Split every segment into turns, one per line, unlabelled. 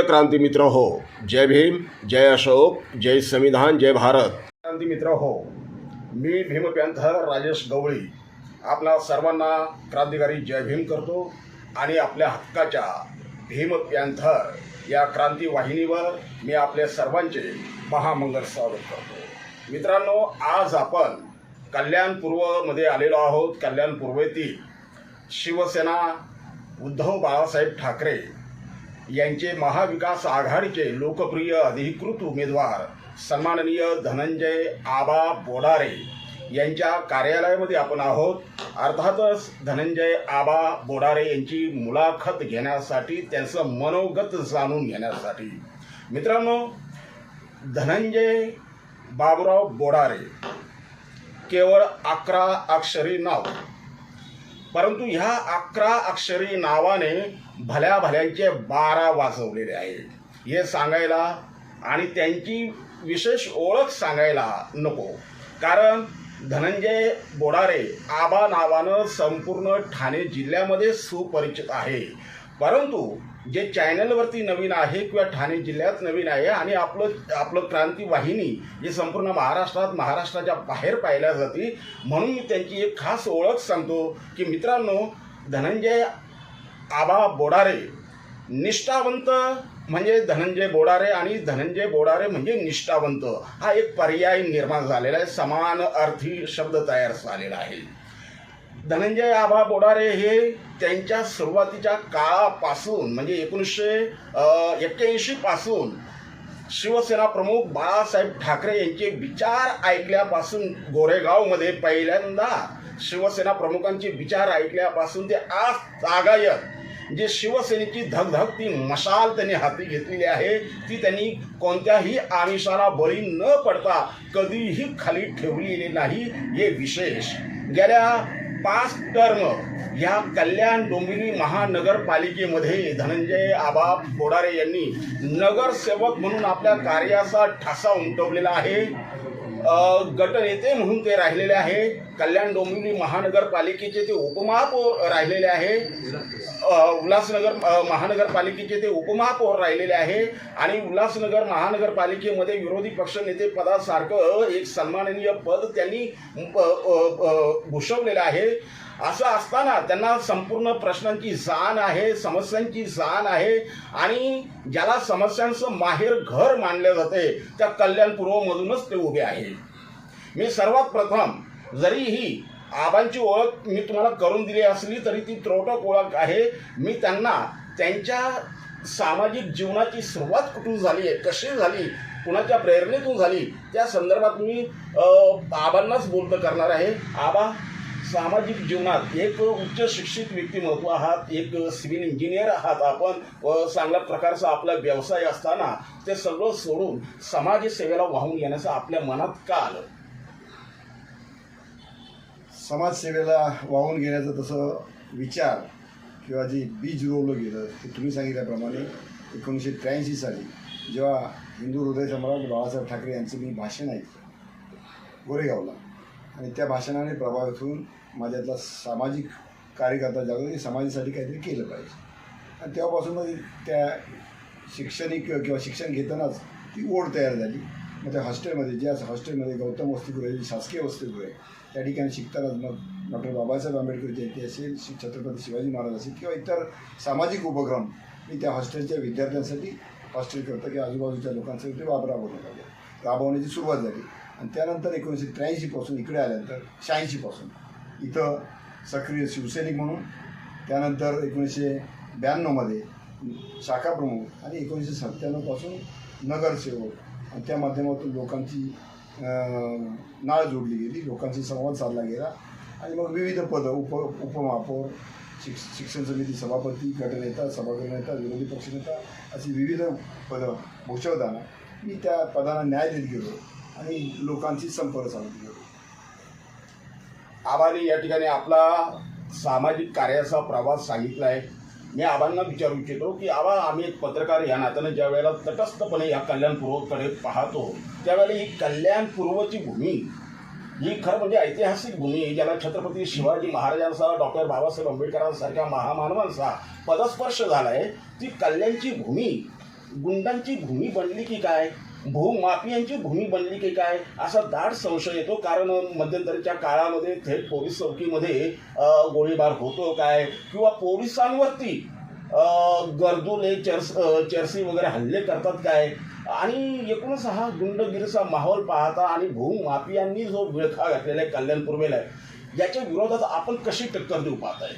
प्रिय क्रांती मित्र हो जय भीम जय अशोक जय संविधान जय भारत. क्रांती मित्र हो मी भीमपॅन्थर राजेश गवळी. आपला सर्वांना क्रांतिकारी जय भीम करतो आणि आपल्या हक्काच्या भीमपॅन्थर या क्रांती वाहिनीवर मी आपल्या सर्वांचे महामंगल स्वागत करतो. मित्रांनो आज आपण कल्याण पूर्वमध्ये आलेलो आहोत. कल्याण पूर्वेतील शिवसेना उद्धव बाळासाहेब ठाकरे यांचे महाविकास आघाडीचे लोकप्रिय अधिकृत उमेदवार सन्माननीय धनंजय आबा बोडारे यांच्या कार्यालयामध्ये आपण आहोत. अर्थातच धनंजय आबा बोडारे यांची मुलाखत घेण्यासाठी त्यांचं मनोगत जाणून घेण्यासाठी. मित्रांनो धनंजय बाबुराव बोडारे केवळ अकरा अक्षरी नाव. परंतु ह्या अकरा अक्षरी नावाने भल्या भल्यांचे बारा वाजवलेले आहेत. हे सांगायला आणि त्यांची विशेष ओळख सांगायला नको. कारण धनंजय बोडारे आबा नावानं संपूर्ण ठाणे जिल्ह्यामध्ये सुपरिचित आहे. परंतु जे चॅनलवरती नवीन आहे किंवा ठाणे जिल्ह्यात नवीन आहे आणि आपलं आपलं क्रांती वाहिनी जी संपूर्ण महाराष्ट्रात महाराष्ट्राच्या बाहेर पाहिल्या जाते म्हणून मी त्यांची एक खास ओळख सांगतो की मित्रांनो धनंजय आबा बोडारे निष्ठावंत म्हणजे धनंजय बोडारे आणि धनंजय बोडारे म्हणजे निष्ठावंत. हा एक पर्याय निर्माण झालेला आहे समान अर्थी शब्द तयार झालेला आहे. धनंजय आबा बोडारे हे त्यांच्या सुरुवातीच्या काळापासून म्हणजे एकोणीसशे एक्क्याऐंशीपासून शिवसेना प्रमुख बाळासाहेब ठाकरे यांचे विचार ऐकल्यापासून गोरेगावमध्ये पहिल्यांदा शिवसेना प्रमुखांचे विचार ऐकल्यापासून ते आज तागायत जे शिवसेनेची धगधग ती मशाल त्यांनी हाती घेतलेली आहे ती त्यांनी कोणत्याही आमिषाला बळी न पडता कधीही खाली ठेवलेली नाही हे विशेष. गेल्या पाच टर्म या कल्याण डोंबिवली महानगरपालिकेमध्ये धनंजय आबा बोडारे यांनी नगरसेवक म्हणून आपल्या कार्याचा ठसा उमटवलेला आहे. गट गटनेते म्हणून ते राहिलेले आहे. कल्याण डोंबिवली महानगरपालिकेचे ते उपमहापौर राहिलेले आहे. उल्हासनगर महानगरपालिकेचे ते उपमहापौर राहिलेले आहे. आणि उल्हासनगर महानगरपालिकेमध्ये विरोधी पक्षनेते पदासारखं एक सन्माननीय पद त्यांनी भूषवलेलं आहे. असं असताना त्यांना संपूर्ण प्रश्नांची जाण आहे समस्यांची जाण आहे आणि ज्याला समस्यांचं माहेर घर मानले जाते त्या कल्याण पूर्वमधूनच ते उभे आहे. मी सर्वात प्रथम जरीही आबांची ओळख मी तुम्हाला करून दिली असली तरी ती त्रोटक ओळख आहे. मी त्यांना त्यांच्या सामाजिक जीवनाची सुरुवात कुठून झाली आहे कशी झाली कुणाच्या प्रेरणेतून झाली त्या संदर्भात मी आबांनाच बोलतं करणार आहे. आबा सामाजिक जीवनात एक उच्च शिक्षित व्यक्तिमत्व आहात एक सिव्हिल इंजिनियर आहात. आपण व चांगल्या प्रकारचा आपला व्यवसाय असताना ते सगळं सोडून समाजसेवेला वाहून घेण्याचं आपल्या मनात का आलं?
समाजसेवेला वाहून घेण्याचं तसं विचार किंवा जे बीज रोवलं गेलं ते तुम्ही सांगितल्याप्रमाणे एकोणीसशे त्र्याऐंशी साली जेव्हा हिंदू हृदय सम्राट बाळासाहेब ठाकरे यांचं मी भाषण ऐकलं गोरेगावला. आणि त्या भाषणाने प्रभावित होऊन माझ्यातला सामाजिक कार्यकर्ता जागृती की समाजासाठी काहीतरी केलं पाहिजे. आणि तेव्हापासून त्या शैक्षणिक किंवा शिक्षण घेतानाच ती ओढ तयार झाली. मग त्या हॉस्टेलमध्ये ज्या हॉस्टेलमध्ये गौतम वसतिगृह शासकीय वसतिगृह त्या ठिकाणी शिकतानाच मग डॉक्टर बाबासाहेब आंबेडकर जयंती असेल छत्रपती शिवाजी महाराज असेल किंवा इतर सामाजिक उपक्रम मी त्या हॉस्टेलच्या विद्यार्थ्यांसाठी हॉस्टेल करता किंवा आजूबाजूच्या लोकांसाठी ते वाप राबवण्यात आले राबवण्याची सुरुवात झाली. आणि त्यानंतर एकोणीसशे त्र्याऐंशीपासून इकडे आल्यानंतर शहाऐंशीपासून. इथं सक्रिय शिवसैनिक म्हणून त्यानंतर एकोणीसशे ब्याण्णवमध्ये शाखाप्रमुख आणि एकोणीसशे सत्त्याण्णवपासून नगरसेवक आणि त्या माध्यमातून लोकांची नाळ जोडली गेली लोकांशी संवाद साधला गेला. आणि मग विविध पदं उप उपमहापौर शिक्ष शिक्षण समिती सभापती गटनेता सभागृहनेता विरोधी पक्षनेता अशी विविध पदं भूषवताना मी त्या पदांना न्याय देत गेलो आणि लोकांशी संपर्क साधत गेलो.
आबाने या ठिकाणी आपला सामाजिक कार्याचा प्रवास सांगितला आहे मी आबांना विचारू इच्छितो की आबा आम्ही एक पत्रकार या नात्यानं ज्या वेळेला तटस्थपणे या कल्याणपूर्वकडे पाहतो त्यावेळेला ही कल्याणपूर्वची भूमी ही खरं म्हणजे ऐतिहासिक भूमी ज्याला छत्रपती शिवाजी महाराजांचा डॉक्टर बाबासाहेब आंबेडकरांसारख्या महामानवांचा पदस्पर्श झाला आहे ती कल्याणची भूमी गुंडांची भूमी बनली की काय? भूमाफियांची भूमी बनली की काय? असा दाट संशय येतो कारण मध्यंतरीच्या काळामध्ये थेट पोलीस चौकीमध्ये गोळीबार होतो काय? किंवा पोलिसांवरती गर्दुले चर्स चर्सी वगैरे हल्ले करतात काय? आणि एकूणच हा गुंडगिरीचा माहोल पाहता आणि भूमाफियांनी जो विळखा घातलेला आहे कल्याण पूर्वेला आहे याच्या विरोधात आपण कशी टक्कर देऊ पाहताय?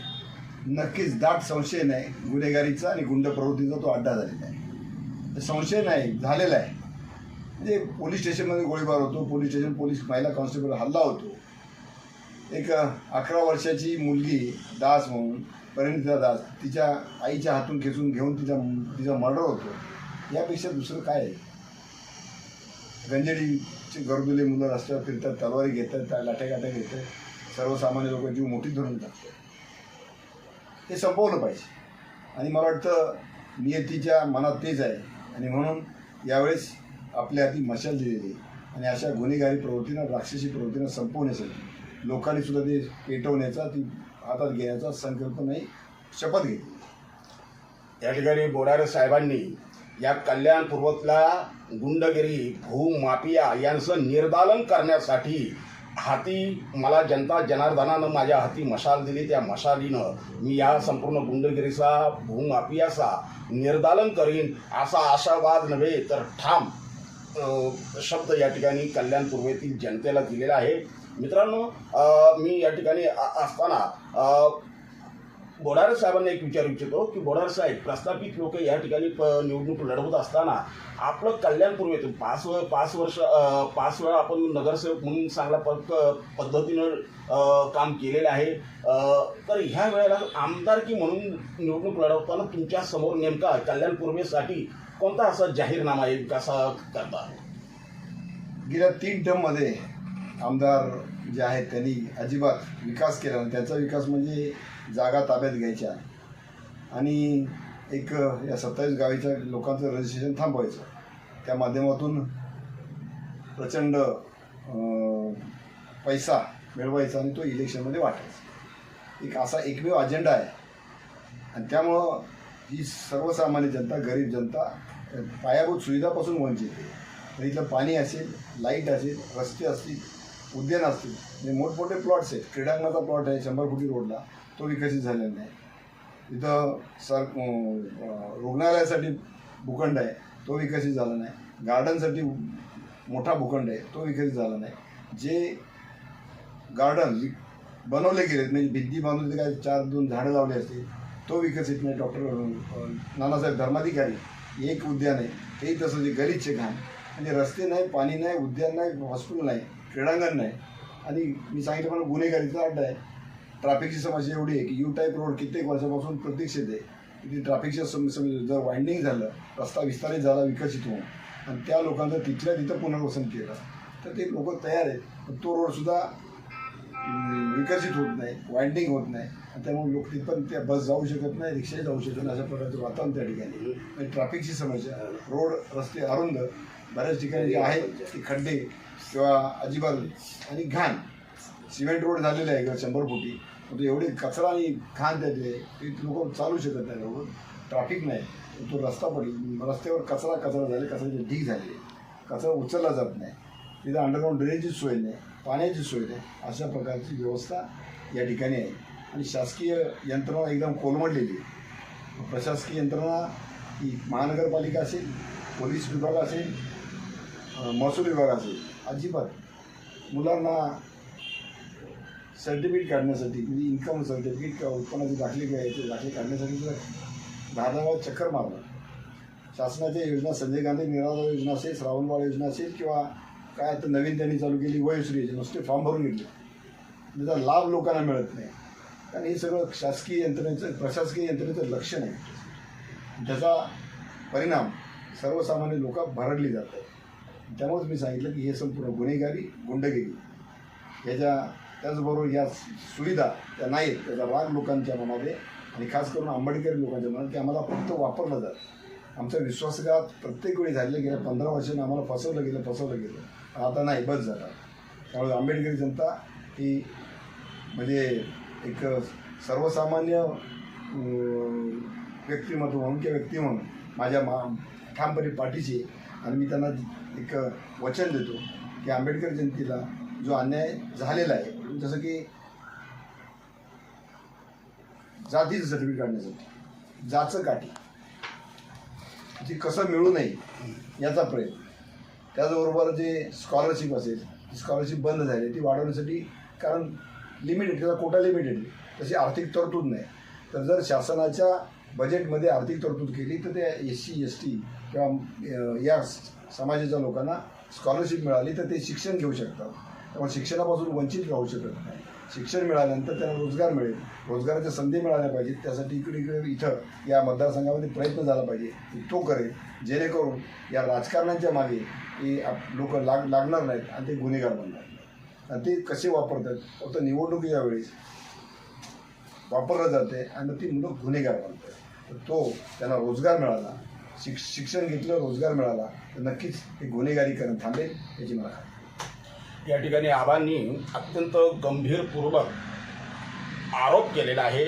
नक्कीच दाट संशय नाही. गुन्हेगारीचा आणि गुंड प्रवृत्तीचा तो अड्डा झालेला आहे. संशय नाही झालेला आहे. म्हणजे पोलीस स्टेशनमध्ये गोळीबार होतो. पोलीस स्टेशन पोलीस महिला कॉन्स्टेबल हल्ला होतो. एक अकरा वर्षाची मुलगी दास म्हणून परिणिता दास तिच्या आईच्या हातून खेचून घेऊन तिचा तिचा मर्डर होतो. यापेक्षा दुसरं काय आहे? गंजडीचे गरजुले मुलं रस्त्यावर फिरतात तलवारी घेतात लाट्या गाठ्या घेतात. सर्वसामान्य लोक जीव मोठी धरून टाकतात. हे संपवलं पाहिजे. आणि मला वाटतं नियतीच्या मनात तेच आहे. आणि म्हणून यावेळेस आपल्या हाती मशाल दिलेली आणि अशा गुन्हेगारी प्रवृत्तीनं राक्षसी प्रवृत्तीनं संपवण्यासाठी लोकांनी सुद्धा ते पेटवण्याचा ती हातात घेण्याचा संकल्प नाही शपथ घेतली.
या ठिकाणी बोडारे साहेबांनी या कल्याण पूर्वतला गुंडगिरी भूमाफिया यांचं निर्दालन करण्यासाठी हाती मला जनता जनार्दनानं माझ्या हाती मशाल दिली. त्या मशालीनं मी या संपूर्ण गुंडगिरीचा भूमाफियाचा निर्दालन करीन असा आशावाद नव्हे तर ठाम. शब्द या ठिकाणी कल्याण पूर्वेतील जनतेला दिलेला आहे. मित्रांनो मी या ठिकाणी असताना बोडारे साहेबांना एक विचारू इच्छितो की बोडारे साहेब प्रस्थापित लोक या ठिकाणी प निवडणूक लढवत असताना आपलं कल्याण पूर्वेतून पाच व पाच वर्ष पाच वेळा आपण नगरसेवक म्हणून चांगल्या प पद्धतीनं काम केलेलं आहे. तर ह्या वेळेला आमदारकी म्हणून निवडणूक लढवताना तुमच्यासमोर नेमका कल्याण पूर्वेसाठी कोणता असा जाहीरनामा येईल? कसा करता?
गेल्या तीन टर्ममध्ये आमदार जे आहेत त्यांनी अजिबात विकास केला नाही. त्याचा विकास म्हणजे जागा ताब्यात घ्यायच्या. आणि एक या सत्तावीस गावीच्या लोकांचं रजिस्ट्रेशन थांबवायचं. त्या माध्यमातून प्रचंड पैसा मिळवायचा आणि तो इलेक्शनमध्ये वाटायचा. एक असा एकमेव अजेंडा आहे. आणि त्यामुळं ही सर्वसामान्य जनता गरीब जनता पायाभूत सुविधापासून वंचित आहे. तर इथलं पाणी असेल लाइट असेल रस्ते असतील उद्यान असतील म्हणजे मोठमोठे प्लॉट्स आहेत क्रीडांगणाचा प्लॉट आहे शंभर फुटी रोडला तो विकसित झालेला नाही. इथं सर रुग्णालयासाठी भूखंड आहे तो विकसित झाला नाही. गार्डनसाठी मोठा भूखंड आहे तो विकसित झाला नाही. जे गार्डन बनवले गेलेत म्हणजे भिंती बांधून ते काय चार दोन झाडं लावली असतील तो विकसित नाही डॉक्टर नानासाहेब धर्माधिकारी एक उद्यान आहे. तेही तसं जे गरीबचे घाण. म्हणजे रस्ते नाही पाणी नाही उद्यान नाही हॉस्पिटल नाही क्रीडांगण नाही. आणि मी सांगितलं पण गुन्हेगारीचा अड्डा आहे. ट्रॅफिकची समस्या एवढी आहे की यू टाईप रोड कित्येक वर्षापासून प्रतीक्षित आहे. तिथे ट्रॅफिकच्या समस्या जर वाइंडिंग झालं रस्ता विस्तारित झाला विकसित होऊन. आणि त्या लोकांचं तिथल्या तिथं पुनर्वसन केलं. तर ते लोक तयार आहेत. पण तो रोडसुद्धा विकसित होत नाही वाइंडिंग होत नाही. आणि त्यामुळे लोक तिथपर्यंत त्या बस जाऊ शकत नाही रिक्षाही जाऊ शकत नाही अशा प्रकारचं वातावरण त्या ठिकाणी म्हणजे ट्रॅफिकची समस्या रोड रस्ते अरुंद बऱ्याच ठिकाणी जे आहेत ते खड्डे किंवा अजिबात आणि घाण. सिमेंट रोड झालेले आहे किंवा शंभर फुटी. पण तो एवढे कचरा आणि घाण त्याचे ते लोक चालू शकत नाही रोड ट्रॅफिक नाही. तो रस्ता पडला. रस्त्यावर कचरा कचरा झाले कचऱ्याचे ढीग झाले कचरा उचलला जात नाही. तिथं अंडरग्राऊंड ड्रेनेजची सोय नाही पाण्याची सोय नाही अशा प्रकारची व्यवस्था या ठिकाणी आहे आणि शासकीय यंत्रणा एकदम कोलमडलेली आहे प्रशासकीय यंत्रणा ही महानगरपालिका असेल पोलीस विभाग असेल महसूल विभाग असेल अजिबात मुलांना सर्टिफिकेट काढण्यासाठी म्हणजे इन्कम सर्टिफिकेट किंवा उत्पन्नाचे दाखले घ्यायचे दाखले काढण्यासाठी सुद्धा दहा दहा चक्कर मारणार शासनाच्या योजना संजय गांधी निराधार योजना असेल श्रावणबाळ योजना असेल किंवा काय आता नवीन त्यांनी चालू केली वयश्री नुसते फॉर्म भरून घेतले. म्हणजे त्याचा लाभ लोकांना मिळत नाही. कारण हे सगळं शासकीय यंत्रणेचं प्रशासकीय यंत्रणेचं लक्ष नाही. त्याचा परिणाम सर्वसामान्य लोक भरडली जातात त्यामुळेच मी सांगितलं की हे संपूर्ण गुन्हेगारी गुंडगिरी. याच्या त्याचबरोबर या सुविधा त्या नाहीत त्याचा राग लोकांच्या मनामध्ये आणि खास करून आंबेडकरी लोकांच्या मनात की आम्हाला फक्त वापरलं जातं. आमचा विश्वासघात प्रत्येक वेळी झालेलं गेल्या पंधरा वर्षांनी आम्हाला फसवलं गेलं फसवलं गेलं. आता नाही बस झाला त्यामुळे आंबेडकरी जनता ही म्हणजे एक सर्वसामान्य व्यक्तिमत्व म्हणून किंवा व्यक्ती म्हणून माझ्या मा ठामपणे पाठीशी आहे. आणि मी त्यांना एक वचन देतो की आंबेडकर जयंतीला जो अन्याय झालेला आहे जसं की जातीचं सर्टिफिकेट काढण्यासाठी जाचं काठी ती कसं मिळू नये याचा प्रयत्न त्याचबरोबर जे स्कॉलरशिप असेल ती स्कॉलरशिप बंद झाली ती वाढवण्यासाठी कारण लिमिटेड त्याचा कोटा लिमिटेड तशी आर्थिक तरतूद नाही. तर जर शासनाच्या बजेटमध्ये आर्थिक तरतूद केली तर ते एस सी एस टी किंवा या समाजाच्या लोकांना स्कॉलरशिप मिळाली तर ते शिक्षण घेऊ शकतात. त्यामुळे शिक्षणापासून वंचित राहू शकत नाही. शिक्षण मिळाल्यानंतर त्यांना रोजगार मिळेल. रोजगाराच्या संधी मिळाल्या पाहिजेत. त्यासाठी इकडे इकडे इथं या मतदारसंघामध्ये प्रयत्न झाला पाहिजे की तो करेल. जेणेकरून या राजकारणाच्या मागे हे लोक लाग लागणार नाहीत आणि ते गुन्हेगार बनणार नाहीत. आणि ते कसे वापरतात? फक्त निवडणुकीच्या वेळेस वापरलं जाते आणि ती मुलं गुन्हेगार बनतात. तर तो त्यांना रोजगार मिळाला. शिक शिक्षण घेतलं रोजगार मिळाला. तर नक्कीच हे गुन्हेगारीकरण थांबेल याची मला खात्री
या ठिकाणी आबांनी अत्यंत गंभीरपूर्वक आरोप केलेला आहे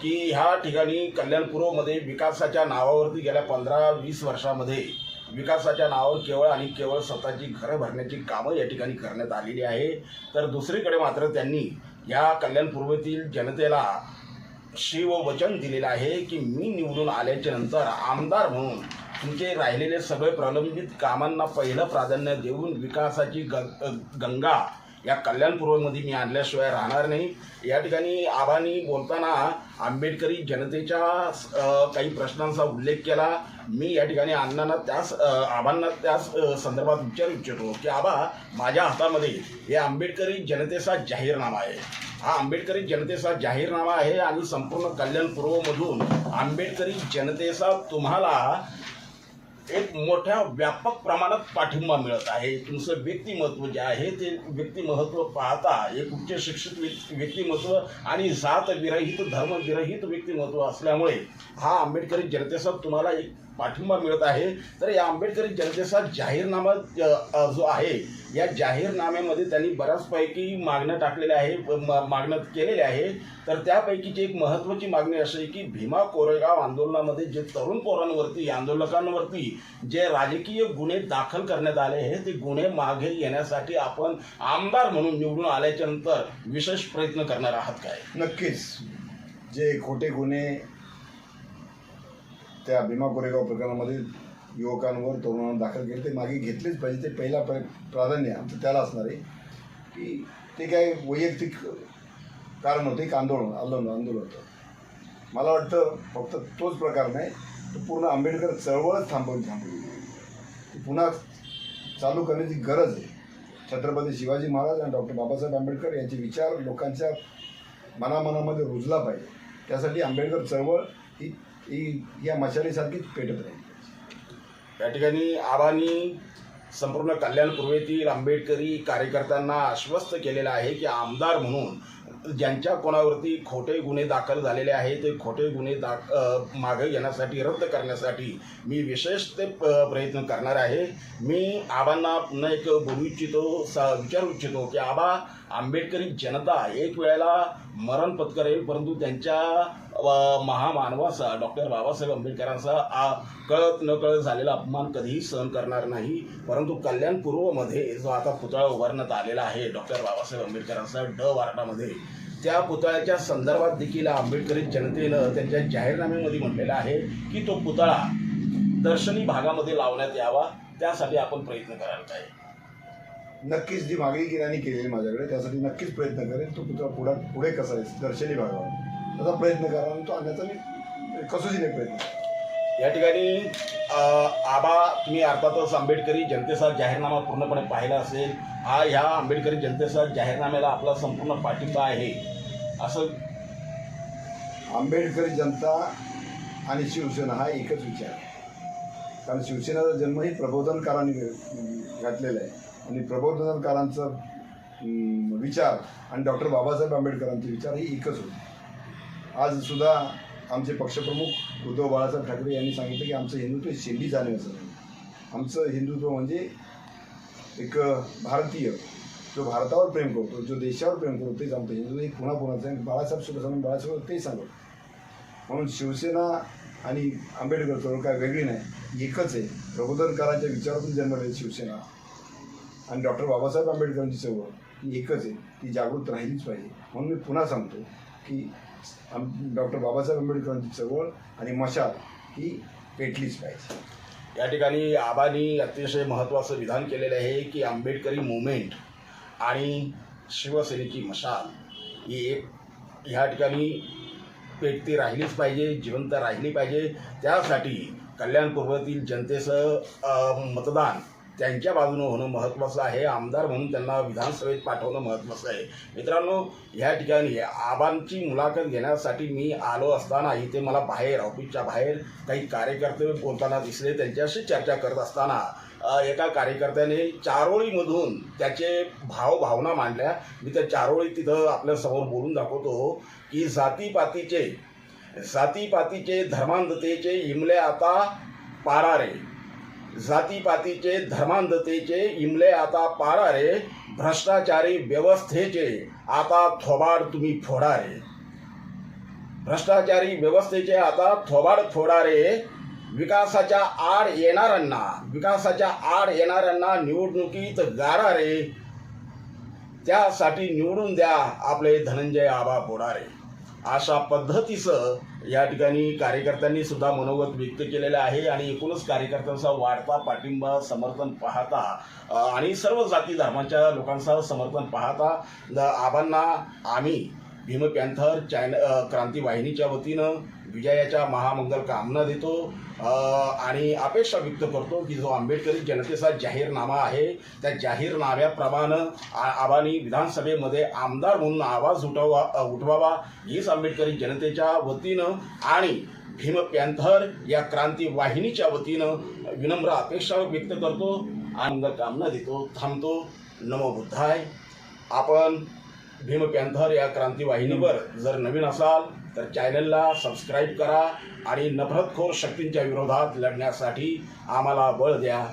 की ह्या ठिकाणी कल्याणपूर्वमध्ये विकासाच्या नावावरती गेल्या पंधरा वीस वर्षामध्ये विकासाच्या नावावर केवळ आणि केवळ स्वतःची घरं भरण्याची कामं या ठिकाणी करण्यात आलेली आहे. तर दुसरीकडे मात्र त्यांनी या कल्याणपूर्वेतील जनतेला शिववचन दिलेलं आहे की मी निवडून आल्याच्यानंतर आमदार म्हणून तुमचे राहिलेले सगळे प्रलंबित कामांना पहिलं प्राधान्य देऊन विकासाची ग गंगा या कल्याणपूर्वमध्ये मी आणल्याशिवाय राहणार नाही. या ठिकाणी आबांनी बोलताना आंबेडकरी जनतेच्या काही प्रश्नांचा उल्लेख केला. मी या ठिकाणी अण्णांना त्याच आबांना त्याच संदर्भात विचारू इच्छितो की आबा माझ्या हातामध्ये हे आंबेडकरी जनतेचा जाहीरनामा आहे. हा आंबेडकरी जनतेचा जाहीरनामा आहे आणि संपूर्ण कल्याण पूर्वमधून आंबेडकरी जनतेचा तुम्हाला एक मोठ्या व्यापक प्रमाणात पाठिंबा मिळत आहे. तुमचं व्यक्तिमत्व जे आहे ते व्यक्तिमत्व पाहता एक उच्च शिक्षित व्यक्तिमत्व आणि जात विरहित धर्मविरहित व्यक्तिमत्व असल्यामुळे हा आंबेडकरी जनतेचा तुम्हाला एक पाठिंबा मिळत आहे. तर या आंबेडकरी जनतेचा जाहीरनामा जो आहे या जाहीरनाम्यामध्ये त्यांनी बऱ्याचपैकी मागण्या टाकलेल्या आहे म- मागण्या केलेल्या आहे. तर त्यापैकीची एक महत्त्वाची मागणी अशी आहे की भीमा कोरेगाव आंदोलनामध्ये जे तरुण पोरांवरती आंदोलकांवरती जे राजकीय गुन्हे दाखल करण्यात आले आहेत ते गुन्हे मागे घेण्यासाठी आपण आमदार म्हणून निवडून आल्याच्यानंतर विशेष प्रयत्न करणार आहात काय?
नक्कीच. जे खोटे गुन्हे त्या भीमा कोरेगाव प्रकरणामध्ये युवकांवर तरुणांना दाखल केले. ते मागे घेतलेच पाहिजे. ते पहिला प्राधान्य आमचं त्याला असणार आहे. की ते काय वैयक्तिक कारण होतं. एक आंदोलन आंदोलन आंदोलन होतं. मला वाटतं फक्त तोच प्रकार नाही तर पूर्ण आंबेडकर चळवळच थांबवली थांबवली ती पुन्हा चालू करण्याची गरज आहे. छत्रपती शिवाजी महाराज आणि डॉक्टर बाबासाहेब आंबेडकर यांचे विचार लोकांच्या मनामनामध्ये रुजला पाहिजे. त्यासाठी आंबेडकर चळवळ ही ही या मशालीसारखीच पेटत राहील.
या ठिकाणी आबांनी संपूर्ण कल्याण पूर्वेतील आंबेडकरी कार्यकर्त्यांना आश्वस्त केलेलं आहे की आमदार म्हणून ज्यांच्या कोणावरती खोटे गुन्हे दाखल झालेले आहेत ते खोटे गुन्हे दाख मागे घेण्यासाठी रद्द करण्यासाठी मी विशेष ते प- प्रयत्न करणार आहे. मी आबांना पुन्हा एक बोलू इच्छितो स विचारू इच्छितो की आबा आंबेडकरी जनता एक वेळेला मरण पत्करेल परंतु त्यांच्या महामानवाचा डॉक्टर बाबासाहेब आंबेडकरांचा आ कळत न कळत झालेला अपमान कधीही सहन करणार नाही. परंतु कल्याण पूर्वमध्ये जो आता पुतळा उभारण्यात आलेला आहे डॉक्टर बाबासाहेब आंबेडकरांचा ड वार्डामध्ये त्या पुतळ्याच्या संदर्भात देखील आंबेडकरी जनतेनं त्यांच्या जाहीरनाम्यामध्ये म्हटलेलं आहे की तो पुतळा दर्शनी भागामध्ये लावण्यात यावा त्यासाठी आपण प्रयत्न करायला पाहिजे.
नक्कीच जी मागणी केल्याने केलेली माझ्याकडे त्यासाठी नक्कीच प्रयत्न करेन. तो पुतळा पुढं पुढे कसा आहे दर्शनी भागावर. त्याचा प्रयत्न करा आणि तो आणण्याचा मी कसोशीने प्रयत्न.
या ठिकाणी आबा तुम्ही अर्थातच आंबेडकरी जनतेचा जाहीरनामा पूर्णपणे पाहिला असेल. हा ह्या आंबेडकरी जनतेचा जाहीरनाम्याला आपला संपूर्ण पाठिंबा आहे. असं
आंबेडकरी जनता आणि शिवसेना हा एकच विचार. आहे कारण शिवसेनेचा जन्मही प्रबोधनकारांनी घ- घातलेला आहे. आणि प्रबोधनकारांचा विचार आणि डॉक्टर बाबासाहेब आंबेडकरांचे विचार हे एकच होते. आज सुद्धा आमचे पक्षप्रमुख उद्धव बाळासाहेब ठाकरे यांनी सांगितलं की आमचं हिंदुत्व शिंदी शेंडी जाणीवाचं नाही आमचं हिंदुत्व म्हणजे एक भारतीय. जो भारतावर प्रेम करतो जो देशावर प्रेम करतो तेच आमचं हिंदू हे पुन्हा पुन्हाचं आहे? बाळासाहेब सुद्धा सांगून बाळासाहेब ते सांगतो म्हणून शिवसेना आणि आंबेडकर चळवळ काय वेगळी नाही. एकच आहे. प्रबोधनकारांच्या विचारातून जन्मलेली शिवसेना. आणि डॉक्टर बाबासाहेब आंबेडकरांची चळवळ ही एकच आहे. ती जागृत राहिलीच पाहिजे. म्हणून मी पुन्हा सांगतो की आम डॉक्टर बाबासाहेब आंबेडकरांची चळवळ आणि मशाल ही पेटलीच पाहिजे.
या ठिकाणी आबांनी अतिशय महत्त्वाचं विधान केलेलं आहे की आंबेडकरी मुवमेंट आणि शिवसेनेची मशाल ही एक ह्या ठिकाणी पेटती राहिलीच पाहिजे जिवंत राहिली पाहिजे. त्यासाठी कल्याणपूर्वातील जनतेचं मतदान त्यांच्या बाजूनं होणं महत्त्वाचं आहे. आमदार म्हणून त्यांना विधानसभेत पाठवणं महत्त्वाचं आहे. मित्रांनो ह्या ठिकाणी आबांची मुलाखत घेण्यासाठी मी आलो असताना इथे मला बाहेर ऑफिसच्या बाहेर काही कार्यकर्ते बोलताना दिसले. त्यांच्याशी चर्चा करत असताना एका कार्यकर्त्याने चारोळीमधून त्याचे भाव भावना मांडल्या. मी त्या चारोळी तिथं आपल्यासमोर बोलून दाखवतो की जातीपातीचे जातीपातीचे धर्मांधतेचे इमले आता पारारे. जातीपातीचे धर्मांधतेचे इमले आता पारारे भ्रष्टाचारी व्यवस्थेचे आता थोबाड तुम्ही फोडारे. भ्रष्टाचारी व्यवस्थेचे आता थोबाड फोडारे. विकासाच्या आड येणाऱ्यांना विकासाच्या आड येणाऱ्यांना निवडणुकीत गारारे त्यासाठी निवडून द्या आपले धनंजय आबा बोडारे. अशा पद्धतीचं या ठिकाणी कार्यकर्त्यांनी सुद्धा मनोगत व्यक्त केलेलं आहे आणि एकूणच कार्यकर्त्यांचा वाढता पाठिंबा समर्थन पाहता आणि सर्व जाती धर्माच्या लोकांचा समर्थन पाहता आबांना आम्ही भीम पॅन्थर चॅन क्रांती वाहिनीच्या वतीनं विजयाच्या महामंगल कामना देतो आणि अपेक्षा व्यक्त करतो की जो आंबेडकरी जनतेचा जाहीरनामा आहे त्या जाहीरनाम्याप्रमाणे आ- विधानसभेमध्ये आमदार म्हणून आवाज उठवा उठवावा हीच आंबेडकरी जनतेच्या वतीनं आणि भीम पॅन्थर या क्रांती वाहिनीच्या वतीनं विनम्र अपेक्षा व्यक्त करतो. आनंद कामना देतो. थांबतो. नमो बुद्धाय. आपण भीम पॅन्थर या क्रांती वाहिनीवर जर नवीन असाल तर चॅनलला सबस्क्राईब करा आणि नफरतखोर शक्तींच्या विरोधात लढण्यासाठी आम्हाला बळ द्या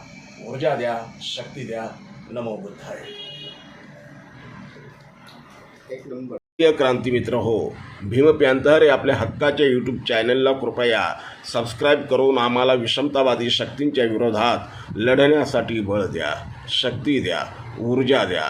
ऊर्जा द्या शक्ती द्या. नमो बुद्धाय.
एक नंबर.
प्रिय क्रांती मित्र हो भीम पॅन्थर या आपल्या हक्काच्या यूट्यूब चॅनलला कृपया सबस्क्राईब करून आम्हाला विषमतावादी शक्तींच्या विरोधात लढण्यासाठी बळ द्या शक्ती द्या ऊर्जा द्या.